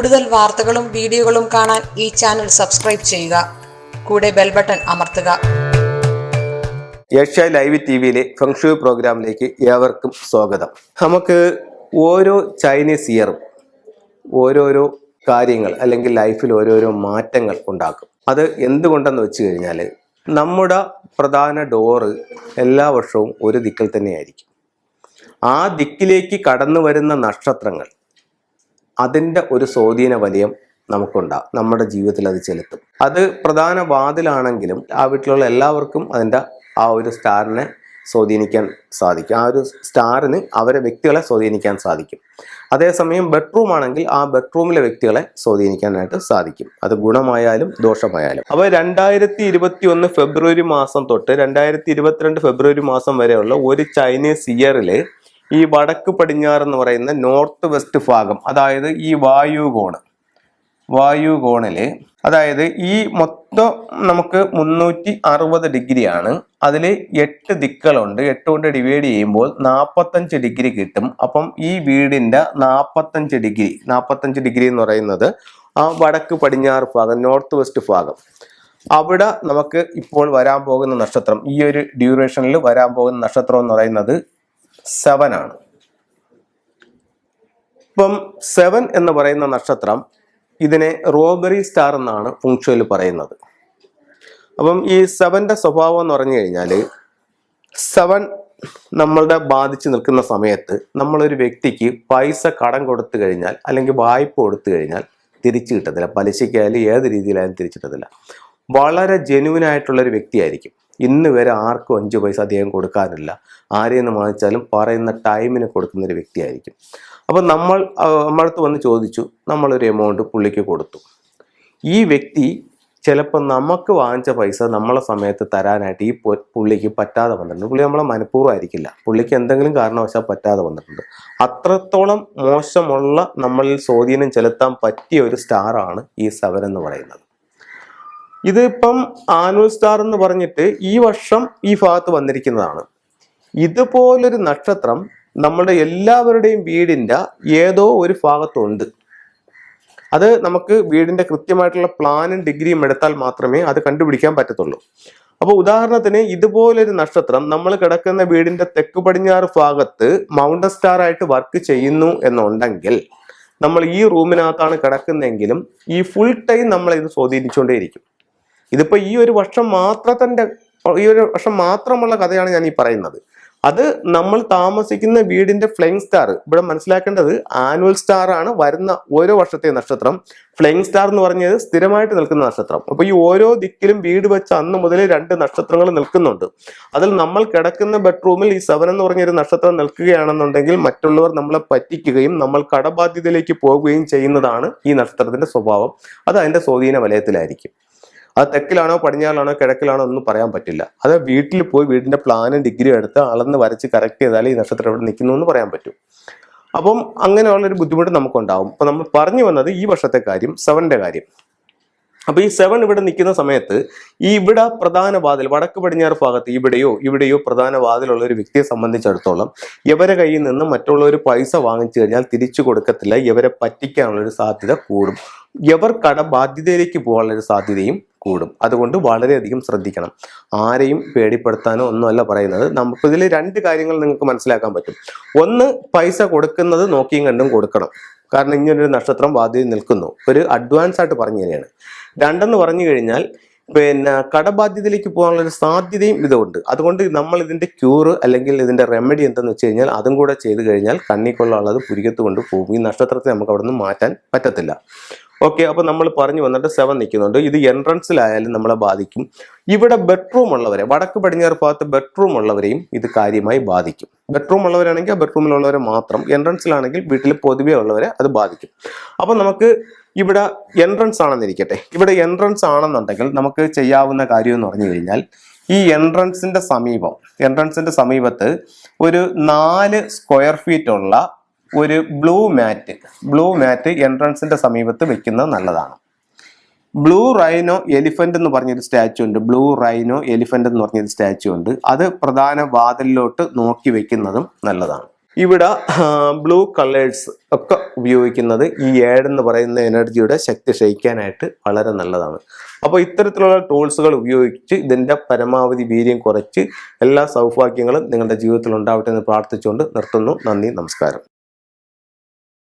കൂടുതൽ വാർത്തകളും വീഡിയോകളും കാണാൻ ഈ ചാനൽ സബ്സ്ക്രൈബ് ചെയ്യുക. കൂടെ ബെൽ ബട്ടൺ അമർത്തുക. ഏഷ്യ ലൈവ് ടി വിയിലെ ഫെങ്ഷു പ്രോഗ്രാമിലേക്ക് ഏവർക്കും സ്വാഗതം. നമുക്ക് ഓരോ ചൈനീസ് ഇയറും ഓരോരോ കാര്യങ്ങൾ അല്ലെങ്കിൽ ലൈഫിൽ ഓരോരോ മാറ്റങ്ങൾ ഉണ്ടാക്കും. അത് എന്തുകൊണ്ടെന്ന് വെച്ച് കഴിഞ്ഞാൽ നമ്മുടെ പ്രധാന ഡോറ് എല്ലാ വർഷവും ഒരു ദിക്കിൽ തന്നെയായിരിക്കും. ആ ദിക്കിലേക്ക് കടന്നു വരുന്ന നക്ഷത്രങ്ങൾ അതിന്റെ ഒരു സ്വാധീന വലയം നമുക്കുണ്ടാകും നമ്മുടെ ജീവിതത്തിൽ അത് ചെലുത്തും. അത് പ്രധാന വാതിലാണെങ്കിലും ആ വീട്ടിലുള്ള എല്ലാവർക്കും അതിന്റെ ആ ഒരു സ്റ്റാറിനെ സ്വാധീനിക്കാൻ സാധിക്കും. ആ ഒരു സ്റ്റാറിന് അവരെ വ്യക്തികളെ സ്വാധീനിക്കാൻ സാധിക്കും. അതേസമയം ബെഡ്റൂം ആണെങ്കിൽ ആ ബെഡ്റൂമിലെ വ്യക്തികളെ സ്വാധീനിക്കാനായിട്ട് സാധിക്കും. അത് ഗുണമായാലും ദോഷമായാലും. അപ്പോൾ രണ്ടായിരത്തി ഇരുപത്തി ഒന്ന് ഫെബ്രുവരി മാസം തൊട്ട് രണ്ടായിരത്തി ഇരുപത്തിരണ്ട് ഫെബ്രുവരി മാസം വരെയുള്ള ഒരു ചൈനീസ് ഇയറിൽ ഈ വടക്ക് പടിഞ്ഞാറ് എന്ന് പറയുന്ന നോർത്ത് വെസ്റ്റ് ഭാഗം അതായത് ഈ വായുകോണ് വായുകോണിൽ അതായത് ഈ മൊത്തം നമുക്ക് മുന്നൂറ്റി അറുപത് ഡിഗ്രിയാണ്. അതിൽ എട്ട് ദിക്കുകളുണ്ട്. എട്ട് കൊണ്ട് ഡിവൈഡ് ചെയ്യുമ്പോൾ നാൽപ്പത്തഞ്ച് ഡിഗ്രി കിട്ടും. അപ്പം ഈ വീടിന്റെ നാൽപ്പത്തഞ്ച് ഡിഗ്രി നാൽപ്പത്തഞ്ച് ഡിഗ്രി എന്ന് പറയുന്നത് ആ വടക്ക് പടിഞ്ഞാറ് ഭാഗം നോർത്ത് വെസ്റ്റ് ഭാഗം. അവിടെ നമുക്ക് ഇപ്പോൾ വരാൻ പോകുന്ന നക്ഷത്രം ഈ ഒരു ഡ്യൂറേഷനിൽ വരാൻ പോകുന്ന നക്ഷത്രം എന്ന് പറയുന്നത് സെവൻ ആണ്. ഇപ്പം സെവൻ എന്ന് പറയുന്ന നക്ഷത്രം ഇതിനെ റോബറി സ്റ്റാർ എന്നാണ് ഫുങ്ഷയിൽ പറയുന്നത്. അപ്പം ഈ സെവന്റെ സ്വഭാവം എന്ന് പറഞ്ഞു കഴിഞ്ഞാൽ സെവൻ നമ്മളുടെ ബാധിച്ച് നിൽക്കുന്ന സമയത്ത് നമ്മളൊരു വ്യക്തിക്ക് പൈസ കടം കൊടുത്തു കഴിഞ്ഞാൽ അല്ലെങ്കിൽ വായ്പ കൊടുത്തു കഴിഞ്ഞാൽ തിരിച്ചു കിട്ടത്തില്ല. പലിശയ്ക്കായാലും ഏത് രീതിയിലായാലും തിരിച്ചു കിട്ടത്തില്ല. വളരെ ജെനുവിൻ ആയിട്ടുള്ളൊരു വ്യക്തിയായിരിക്കും. ഇന്ന് വരെ ആർക്കും അഞ്ച് പൈസ അധികം കൊടുക്കാനില്ല. ആരെയും വാങ്ങിച്ചാലും പറയുന്ന ടൈമിന് കൊടുക്കുന്ന ഒരു വ്യക്തിയായിരിക്കും. അപ്പോൾ നമ്മൾ നമ്മളടുത്ത് വന്ന് ചോദിച്ചു. നമ്മളൊരു എമൗണ്ട് പുള്ളിക്ക് കൊടുത്തു. ഈ വ്യക്തി ചിലപ്പോൾ നമുക്ക് വാങ്ങിച്ച പൈസ നമ്മളെ സമയത്ത് തരാനായിട്ട് ഈ പുള്ളിക്ക് പറ്റാതെ വന്നിട്ടുണ്ട്. പുള്ളി നമ്മളെ മനഃപൂർവമായിരിക്കില്ല പുള്ളിക്ക് എന്തെങ്കിലും കാരണവശാൽ പറ്റാതെ വന്നിട്ടുണ്ട്. അത്രത്തോളം മോശമുള്ള നമ്മളിൽ സ്വാധീനം ചെലുത്താൻ പറ്റിയ ഒരു സ്റ്റാറാണ് ഈ സെവൻ എന്ന് പറയുന്നത്. ഇതിപ്പം ആനുവൽ സ്റ്റാർ എന്ന് പറഞ്ഞിട്ട് ഈ വർഷം ഈ ഭാഗത്ത് വന്നിരിക്കുന്നതാണ്. ഇതുപോലൊരു നക്ഷത്രം നമ്മുടെ എല്ലാവരുടെയും വീടിന്റെ ഏതോ ഒരു ഭാഗത്തുണ്ട്. അത് നമുക്ക് വീടിന്റെ കൃത്യമായിട്ടുള്ള പ്ലാനും ഡിഗ്രിയും എടുത്താൽ മാത്രമേ അത് കണ്ടുപിടിക്കാൻ പറ്റത്തുള്ളൂ. അപ്പോൾ ഉദാഹരണത്തിന് ഇതുപോലൊരു നക്ഷത്രം നമ്മൾ കിടക്കുന്ന വീടിന്റെ തെക്ക് പടിഞ്ഞാറ് ഭാഗത്ത് മൗണ്ടൻ സ്റ്റാർ ആയിട്ട് വർക്ക് ചെയ്യുന്നു എന്നുണ്ടെങ്കിൽ നമ്മൾ ഈ റൂമിനകത്താണ് കിടക്കുന്നതെങ്കിലും ഈ ഫുൾ ടൈം നമ്മൾ ഇത് സ്വാധീനിച്ചുകൊണ്ടേയിരിക്കും. ഇതിപ്പോ ഈ ഒരു വർഷം മാത്രത്തിന്റെ ഈ ഒരു വർഷം മാത്രമുള്ള കഥയാണ് ഞാൻ ഈ പറയുന്നത്. അത് നമ്മൾ താമസിക്കുന്ന വീടിന്റെ ഫ്ലൈങ് സ്റ്റാർ ഇവിടെ മനസ്സിലാക്കേണ്ടത് ആനുവൽ സ്റ്റാർ ആണ് വരുന്ന ഓരോ വർഷത്തെ നക്ഷത്രം. ഫ്ലൈങ് സ്റ്റാർ എന്ന് പറഞ്ഞത് സ്ഥിരമായിട്ട് നിൽക്കുന്ന നക്ഷത്രം. അപ്പോൾ ഈ ഓരോ ദിക്കിലും വീട് വെച്ച അന്ന് മുതൽ രണ്ട് നക്ഷത്രങ്ങൾ നിൽക്കുന്നുണ്ട്. അതിൽ നമ്മൾ കിടക്കുന്ന ബെഡ്റൂമിൽ ഈ സെവൻ എന്ന് പറഞ്ഞൊരു നക്ഷത്രം നിൽക്കുകയാണെന്നുണ്ടെങ്കിൽ മറ്റുള്ളവർ നമ്മളെ പറ്റിക്കുകയും നമ്മൾ കടബാധ്യതയിലേക്ക് പോകുകയും ചെയ്യുന്നതാണ് ഈ നക്ഷത്രത്തിന്റെ സ്വഭാവം. അത് അതിന്റെ സ്വാധീന വലയത്തിലായിരിക്കും. അത് തെക്കിലാണോ പടിഞ്ഞാറിലാണോ കിഴക്കിലാണോ ഒന്നും പറയാൻ പറ്റില്ല. അത് വീട്ടിൽ പോയി വീടിന്റെ പ്ലാനും ഡിഗ്രി എടുത്ത് അളന്ന് വരച്ച് കറക്റ്റ് ചെയ്താൽ ഈ നക്ഷത്രം എവിടെ നിൽക്കുന്നു എന്ന് പറയാൻ പറ്റും. അപ്പം അങ്ങനെയുള്ളൊരു ബുദ്ധിമുട്ട് നമുക്കുണ്ടാവും. അപ്പൊ നമ്മൾ പറഞ്ഞു വന്നത് ഈ വർഷത്തെ കാര്യം സെവന്റെ കാര്യം. അപ്പോൾ ഈ സെവൻ ഇവിടെ നിൽക്കുന്ന സമയത്ത് ഈ ഇവിടെ പ്രധാന വാതിൽ വടക്ക് പടിഞ്ഞാറ് ഭാഗത്ത് ഇവിടെയോ ഇവിടെയോ പ്രധാന വാതിലുള്ള ഒരു വ്യക്തിയെ സംബന്ധിച്ചിടത്തോളം ഇവരെ കയ്യിൽ നിന്ന് മറ്റുള്ളവർ പൈസ വാങ്ങിച്ചു കഴിഞ്ഞാൽ തിരിച്ചു കൊടുക്കത്തില്ല. ഇവരെ പറ്റിക്കാനുള്ള ഒരു സാധ്യത കൂടും. ഇവർ കട ബാധ്യതയിലേക്ക് ഒരു സാധ്യതയും കൂടും. അതുകൊണ്ട് വളരെയധികം ശ്രദ്ധിക്കണം. ആരെയും പേടിപ്പെടുത്താനോ ഒന്നുമല്ല പറയുന്നത്. നമുക്ക് ഇതിൽ രണ്ട് കാര്യങ്ങൾ നിങ്ങൾക്ക് മനസ്സിലാക്കാൻ പറ്റും. ഒന്ന് പൈസ കൊടുക്കുന്നത് നോക്കിയും കണ്ടും കൊടുക്കണം. കാരണം ഇങ്ങനൊരു നക്ഷത്രം ബാധ്യത നിൽക്കുന്നു. ഒരു അഡ്വാൻസ് ആയിട്ട് പറഞ്ഞു തന്നെയാണ് രണ്ടെന്ന് പറഞ്ഞു കഴിഞ്ഞാൽ പിന്നെ കടബാധ്യതയിലേക്ക് പോകാനുള്ള ഒരു സാധ്യതയും ഇതുണ്ട്. അതുകൊണ്ട് നമ്മൾ ഇതിന്റെ ക്യൂർ അല്ലെങ്കിൽ ഇതിന്റെ റെമഡി എന്തെന്ന് വെച്ച് കഴിഞ്ഞാൽ അതും കൂടെ ചെയ്ത് കഴിഞ്ഞാൽ കണ്ണിക്കൊള്ളുള്ളത് പുരികത്ത് കൊണ്ട് പോകും. ഈ നക്ഷത്രത്തെ നമുക്ക് അവിടെ നിന്ന് മാറ്റാൻ പറ്റത്തില്ല. ഓക്കെ അപ്പൊ നമ്മൾ പറഞ്ഞു വന്നിട്ട് സെവൻ നിൽക്കുന്നുണ്ട്. ഇത് എൻട്രൻസിലായാലും നമ്മളെ ബാധിക്കും. ഇവിടെ ബെഡ്റൂം ഉള്ളവരെ വടക്ക് പടിഞ്ഞാറ് ഭാഗത്ത് ബെഡ്റൂം ഉള്ളവരെയും ഇത് കാര്യമായി ബാധിക്കും. ബെഡ്റൂം ഉള്ളവരാണെങ്കിൽ ആ ബെഡ്റൂമിലുള്ളവരെ മാത്രം എൻട്രൻസിലാണെങ്കിൽ വീട്ടിൽ പൊതുവെ ഉള്ളവരെ അത് ബാധിക്കും. അപ്പൊ നമുക്ക് ഇവിടെ എൻട്രൻസ് ആണെന്നിരിക്കട്ടെ ഇവിടെ എൻട്രൻസ് ആണെന്നുണ്ടെങ്കിൽ നമുക്ക് ചെയ്യാവുന്ന കാര്യം എന്ന് പറഞ്ഞു കഴിഞ്ഞാൽ ഈ എൻട്രൻസിന്റെ സമീപം എൻട്രൻസിന്റെ സമീപത്ത് ഒരു നാല് സ്ക്വയർ ഫീറ്റ് ഉള്ള ഒരു ബ്ലൂ മാറ്റ് ബ്ലൂ മാറ്റ് എൻട്രൻസിന്റെ സമീപത്ത് വെക്കുന്നത് നല്ലതാണ്. ബ്ലൂ റൈനോ എലിഫന്റ് എന്ന് പറഞ്ഞൊരു സ്റ്റാച്ചു ഉണ്ട്. ബ്ലൂ റൈനോ എലിഫന്റ് എന്ന് പറഞ്ഞൊരു സ്റ്റാച്ചു ഉണ്ട്. അത് പ്രധാന വാതിലിലോട്ട് നോക്കി വെക്കുന്നതും നല്ലതാണ്. ഇവിടെ ബ്ലൂ കളേഴ്സ് ഒക്കെ ഉപയോഗിക്കുന്നത് ഈ ഏഴെന്ന് പറയുന്ന എനർജിയുടെ ശക്തി ക്ഷയിക്കാനായിട്ട് വളരെ നല്ലതാണ്. അപ്പോൾ ഇത്തരത്തിലുള്ള ടൂൾസുകൾ ഉപയോഗിച്ച് ഇതിന്റെ പരമാവധി വീര്യം കുറച്ച് എല്ലാ സൗഭാഗ്യങ്ങളും നിങ്ങളുടെ ജീവിതത്തിൽ ഉണ്ടാവട്ടെ എന്ന് പ്രാർത്ഥിച്ചുകൊണ്ട് നിർത്തുന്നു. നന്ദി നമസ്കാരം.